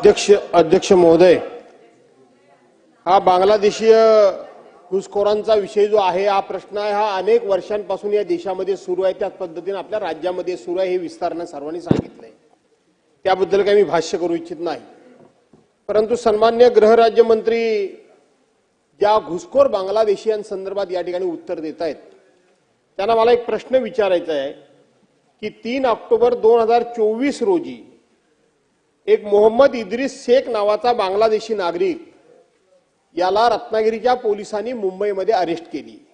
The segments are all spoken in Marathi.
अध्यक्ष अध्यक्ष महोदय हा बांगलादेशीय घुसखोरांचा विषय जो आहे हा प्रश्न आहे हा अनेक वर्षांपासून या देशामध्ये सुरू आहे. त्याच पद्धतीने आपल्या राज्यामध्ये सुरू आहे हे विस्तारनं सर्वांनी सांगितलंय. त्याबद्दल काही मी भाष्य करू इच्छित नाही. परंतु सन्मान्य गृहराज्यमंत्री ज्या घुसखोर बांगलादेशीयांसंदर्भात या ठिकाणी उत्तर देत आहेत त्यांना मला एक प्रश्न विचारायचा आहे की तीन ऑक्टोबर दोन हजार चोवीस रोजी एक मोहम्मद इद्रिस शेख नावाचा बांगलादेशी नागरिक याला रत्नागिरीच्या पोलिसांनी मुंबईमध्ये अरेस्ट केली.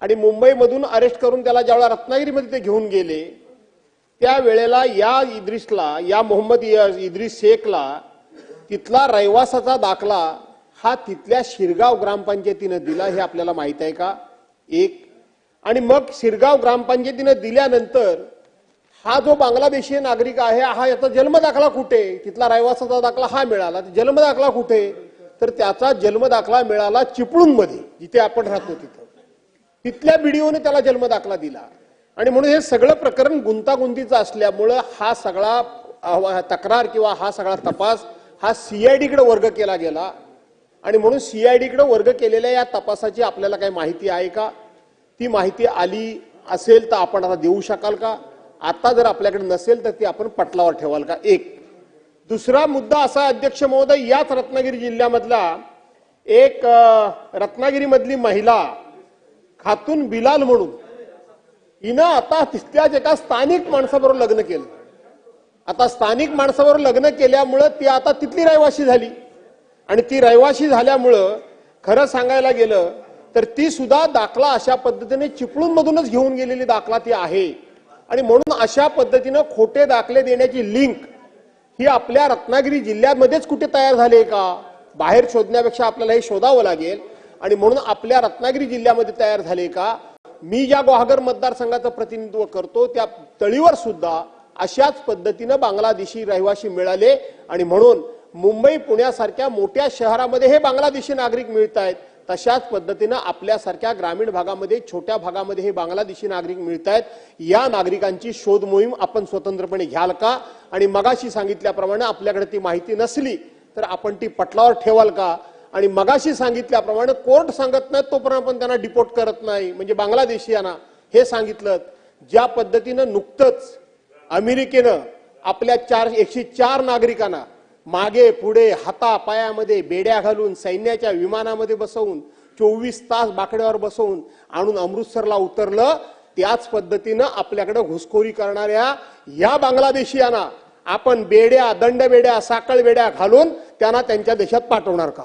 आणि मुंबईमधून अरेस्ट करून त्याला ज्यावेळेला रत्नागिरीमध्ये ते घेऊन गेले त्यावेळेला या इद्रिसला या मोहम्मद इद्रिस शेखला तिथला रहिवासाचा दाखला हा तिथल्या शिरगाव ग्रामपंचायतीनं दिला हे आपल्याला माहीत आहे का? एक. आणि मग शिरगाव ग्रामपंचायतीनं दिल्यानंतर हा जो बांगलादेशी नागरिक आहे हा याचा जन्मदाखला कुठे? तिथला रहिवासाचा दाखला हा मिळाला. जन्मदाखला कुठे? तर त्याचा जन्मदाखला मिळाला चिपळूणमध्ये जिथे आपण राहतो तिथं. तिथल्या बीडीओने त्याला जन्मदाखला दिला. आणि म्हणून हे सगळं प्रकरण गुंतागुंतीचं असल्यामुळं हा सगळा तक्रार किंवा हा सगळा तपास हा सीआयडीकडे वर्ग केला गेला. आणि म्हणून सीआयडीकडे वर्ग केलेल्या या तपासाची आपल्याला काही माहिती आहे का? ती माहिती आली असेल तर आपण आता देऊ शकाल का? आता जर आपल्याकडे नसेल तर ती आपण पटलावर ठेवाल का? एक. दुसरा मुद्दा असा अध्यक्ष महोदय याच रत्नागिरी जिल्ह्यामधला एक रत्नागिरीमधली महिला खातून बिलाल म्हणून हिनं आता तिथल्याच एका स्थानिक माणसाबरोबर लग्न केलं. आता स्थानिक माणसाबरोबर लग्न केल्यामुळं ती आता तिथली रहिवाशी झाली. आणि ती रहिवाशी झाल्यामुळं खरं सांगायला गेलं तर ती सुद्धा दाखला अशा पद्धतीने चिपळूणमधूनच घेऊन गेलेली दाखला ती आहे. आणि म्हणून अशा पद्धतीनं खोटे दाखले देण्याची लिंक ही आपल्या रत्नागिरी जिल्ह्यामध्येच कुठे तयार झाली आहे का? बाहेर शोधण्यापेक्षा आपल्याला हे शोधावं लागेल. आणि म्हणून आपल्या रत्नागिरी जिल्ह्यामध्ये तयार झाले का? मी ज्या गुहागर मतदारसंघाचं प्रतिनिधित्व करतो त्या तळीवर सुद्धा अशाच पद्धतीनं बांगलादेशी रहिवासी मिळाले. आणि म्हणून मुंबई पुण्यासारख्या मोठ्या शहरामध्ये हे बांगलादेशी नागरिक मिळत आहेत तशाच पद्धतीनं आपल्यासारख्या ग्रामीण भागामध्ये छोट्या भागामध्ये हे बांगलादेशी नागरिक मिळत आहेत या नागरिकांची शोध मोहीम आपण स्वतंत्रपणे घ्याल का? आणि मगाशी सांगितल्याप्रमाणे आपल्याकडे ती माहिती नसली तर आपण ती पटलावर ठेवाल का? आणि मगाशी सांगितल्याप्रमाणे कोर्ट सांगत नाही तोपर्यंत आपण त्यांना डिपोर्ट करत नाही. म्हणजे बांगलादेशीयांना हे सांगितलं ज्या पद्धतीनं नुकतंच अमेरिकेनं आपल्या चार एकशे चार नागरिकांना मागे पुढे हाता पायामध्ये बेड्या घालून सैन्याच्या विमानामध्ये बसवून चोवीस तास बाकड्यावर बसवून आणून अमृतसरला उतरलं त्याच पद्धतीनं आपल्याकडे घुसखोरी करणाऱ्या या बांगलादेशीयांना आपण बेड्या दंड बेड्या साकळ बेड्या घालून त्यांना त्यांच्या देशात पाठवणार का?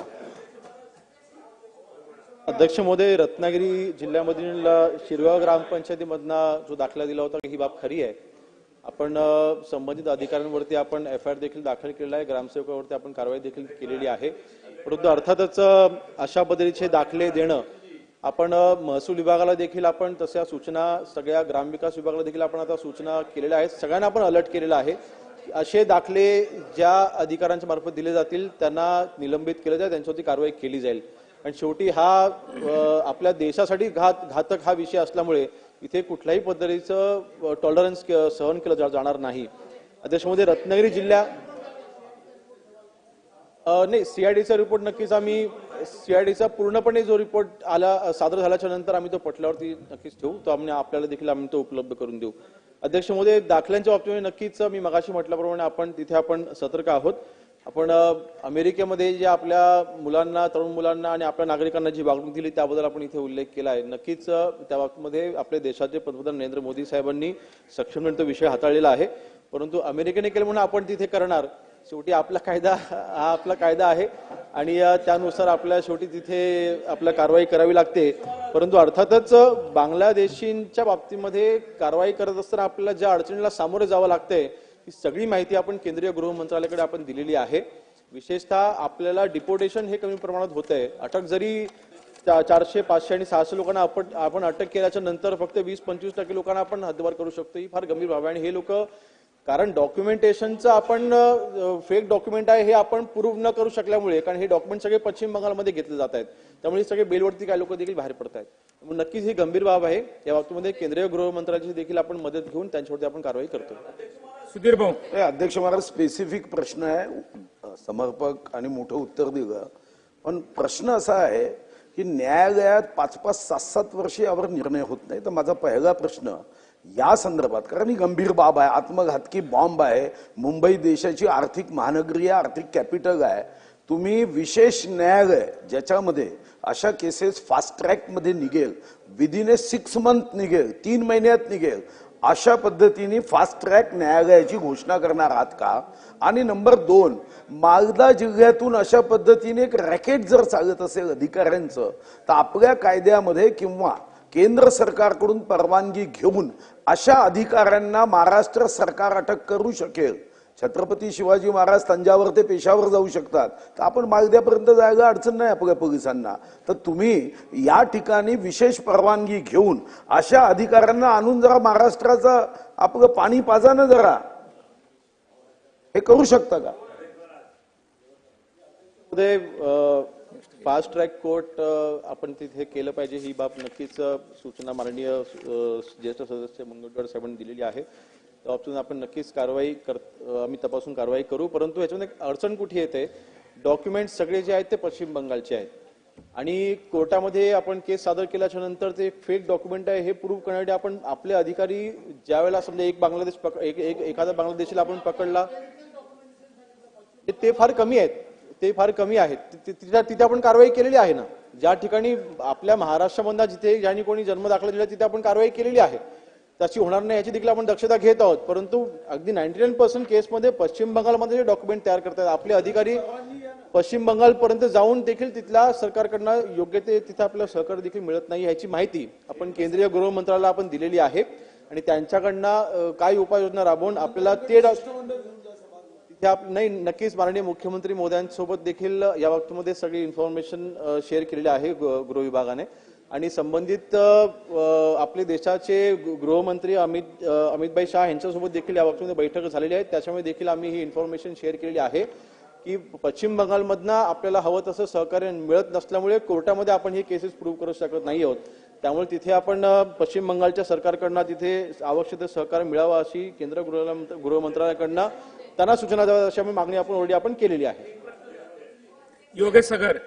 अध्यक्ष मोदय रत्नागिरी जिल्ह्यामधील शिरगाव ग्रामपंचायतीमधनं जो दाखला दिला होता ही बाब खरी आहे. आपण संबंधित अधिकाऱ्यांवरती आपण एफ आय आर देखील दाखल केलेला आहे. ग्रामसेवकावरती आपण कारवाई देखील केलेली आहे. परंतु अर्थातच अशा पद्धतीचे दाखले देणं आपण महसूल विभागाला देखील आपण तशा सूचना सगळ्या ग्रामविकास विभागाला देखील आपण आता सूचना केलेल्या आहेत. सगळ्यांना आपण अलर्ट केलेला आहे. असे दाखले ज्या अधिकाऱ्यांच्या मार्फत दिले जातील त्यांना निलंबित केलं जाईल त्यांच्यावरती कारवाई केली जाईल. आणि शेवटी हा आपल्या देशासाठी घात घातक हा विषय असल्यामुळे इथे कुठल्याही पद्धतीचं टॉलरन्स सहन केलं जाणार नाही. त्याच्यामध्ये रत्नागिरी जिल्ह्या नाही सीआयडीचा रिपोर्ट नक्कीच आम्ही सीआयडीचा पूर्णपणे जो रिपोर्ट आला सादर झाल्याच्यानंतर आम्ही तो पटल्यावरती नक्कीच ठेवू. तो आम्ही आपल्याला देखील आम्ही तो उपलब्ध करून देऊ. अध्यक्ष मोदी दाखल्यांच्या बाबतीमध्ये नक्कीच मी मगाशी म्हटल्याप्रमाणे आपण तिथे आपण सतर्क आहोत. आपण अमेरिकेमध्ये जे आपल्या मुलांना तरुण मुलांना आणि आपल्या नागरिकांना जी वागणूक दिली त्याबद्दल आपण इथे उल्लेख केला आहे. नक्कीच त्या बाबतीमध्ये आपल्या देशाचे पंतप्रधान नरेंद्र मोदी साहेबांनी सक्षम तो विषय हाताळलेला आहे. परंतु अमेरिकेने केलं म्हणून आपण तिथे करणार शेवटी आपला कायदा हा आपला कायदा आहे. आणि त्यानुसार आपल्या शेवटी तिथे आपल्या कारवाई करावी लागते. परंतु अर्थातच बांगलादेशींच्या बाबतीमध्ये कारवाई करत असताना आपल्याला ज्या अडचणीला सामोरे जावं लागतंय ही सगळी माहिती आपण केंद्रीय गृह मंत्रालयाकडे आपण दिलेली आहे. विशेषतः आपल्याला डिपोटेशन हे कमी प्रमाणात होत आहे अटक जरी चारशे पाचशे आणि सहाशे लोकांना आपण आपण अटक केल्याच्यानंतर फक्त वीस पंचवीस टक्के लोकांना आपण हद्दवार करू शकतो. ही फार गंभीर बाब आहे. आणि हे लोक कारण डॉक्युमेंटेशनचं आपण फेक डॉक्युमेंट आहे हे आपण प्रूव्ह न करू शकल्यामुळे कारण हे डॉक्युमेंट सगळे पश्चिम बंगालमध्ये घेतले जात आहेत. त्यामुळे सगळे बेलवरती काही लोक देखील बाहेर पडत आहेत नक्कीच ही गंभीर बाब आहे. या बाबतीमध्ये केंद्रीय गृह मंत्रालयाची देखील आपण मदत घेऊन त्यांच्यावरती आपण कारवाई करतो सुधीर भाऊ. अध्यक्ष मला स्पेसिफिक प्रश्न आहे. समर्पक आणि मोठं उत्तर दिलं. पण प्रश्न असा आहे की न्यायालयात पाच पाच सात सात वर्षे यावर निर्णय होत नाही. तर माझा पहिला प्रश्न या संदर्भात कारण ही गंभीर बाब आहे आत्मघातकी बॉम्ब आहे मुंबई देशाची आर्थिक महानगरी आहे आर्थिक कॅपिटल आहे. तुम्ही विशेष न्यायालय ज्याच्यामध्ये अशा केसेस फास्ट ट्रॅकमध्ये निघेल विदिन ए सिक्स मंथ निघेल तीन महिन्यात निघेल अशा पद्धतीने फास्ट ट्रॅक न्यायालयाची घोषणा करणार आहात का? आणि नंबर दोन मालदा जिल्ह्यातून अशा पद्धतीने एक रॅकेट जर चालत असेल अधिकाऱ्यांचं तर आपल्या कायद्यामध्ये किंवा केंद्र सरकारकडून परवानगी घेऊन अशा अधिकाऱ्यांना महाराष्ट्र सरकार अटक करू शकेल. छत्रपती शिवाजी महाराज तंजावर ते पेशावर जाऊ शकतात. तर आपण मागद्यापर्यंत जायला अडचण नाही आपल्या पोलिसांना. तर तुम्ही या ठिकाणी विशेष परवानगी घेऊन अशा अधिकाऱ्यांना आणून जरा महाराष्ट्राचा आपलं पाणी पाजा ना जरा. हे करू शकता का? फास्ट ट्रॅक कोर्ट आपण तिथे केलं पाहिजे ही बाब नक्कीच सूचना माननीय ज्येष्ठ सदस्य मंगळगड साहेबांनी दिलेली आहे. बाबतीत आपण नक्कीच कारवाई कर आम्ही तपासून कारवाई करू परंतु याच्यामध्ये एक अडचण कुठे येते? डॉक्युमेंट सगळे जे आहेत ते पश्चिम बंगालचे आहेत. आणि कोर्टामध्ये आपण केस सादर केल्याच्यानंतर ते फेक डॉक्युमेंट आहे हे प्रूव्ह करण्यासाठी आपण आपले अधिकारी ज्या वेळेला समजा एक बांगलादेश पक- एक एखादा बांगलादेशीला आपण पकडला ते- ते फार कमी आहेत. ते फार कमी आहेत. तिथे तिथे आपण कारवाई केलेली आहे ना? ज्या ठिकाणी आपल्या महाराष्ट्रामधला जिथे ज्यांनी कोणी जन्म दाखला दिला तिथे आपण कारवाई केलेली आहे. तशी होणार नाही याची देखील आपण दक्षता घेत आहोत. परंतु अगदी नाईन्टी नाईन पर्सेंट केसमध्ये पश्चिम बंगालमध्ये जे डॉक्युमेंट तयार करतात आपले अधिकारी पश्चिम बंगालपर्यंत जाऊन देखील तिथल्या सरकारकडनं योग्य ते तिथं आपल्याला सहकार्य देखील मिळत नाही याची माहिती आपण केंद्रीय गृह मंत्रालयाला आपण दिलेली आहे. आणि त्यांच्याकडनं काय उपाययोजना राबवून आपल्याला ते तिथे नाही नक्कीच माननीय मुख्यमंत्री मोदयांसोबत देखील या बाबतीमध्ये सगळी इन्फॉर्मेशन शेअर केलेली आहे गृह विभागाने. आणि संबंधित आपले देशाचे गृहमंत्री अमित अमितभाई शहा यांच्यासोबत देखील या बाबतीमध्ये बैठक झालेली आहे. त्याच्यामुळे देखील आम्ही ही इन्फॉर्मेशन शेअर केलेली आहे की पश्चिम बंगालमधनं आपल्याला हवं तसं सहकार्य मिळत नसल्यामुळे कोर्टामध्ये आपण हे केसेस प्रूव्ह करू शकत नाही आहोत. त्यामुळे तिथे आपण पश्चिम बंगालच्या सरकारकडनं तिथे आवश्यक ते सहकार्य मिळावं अशी केंद्र गृह गृहमंत्रालयाकडनं त्यांना सूचना द्याव्या अशी आम्ही मागणी आपण ऑलरेडी आपण केलेली आहे. योगेश सगर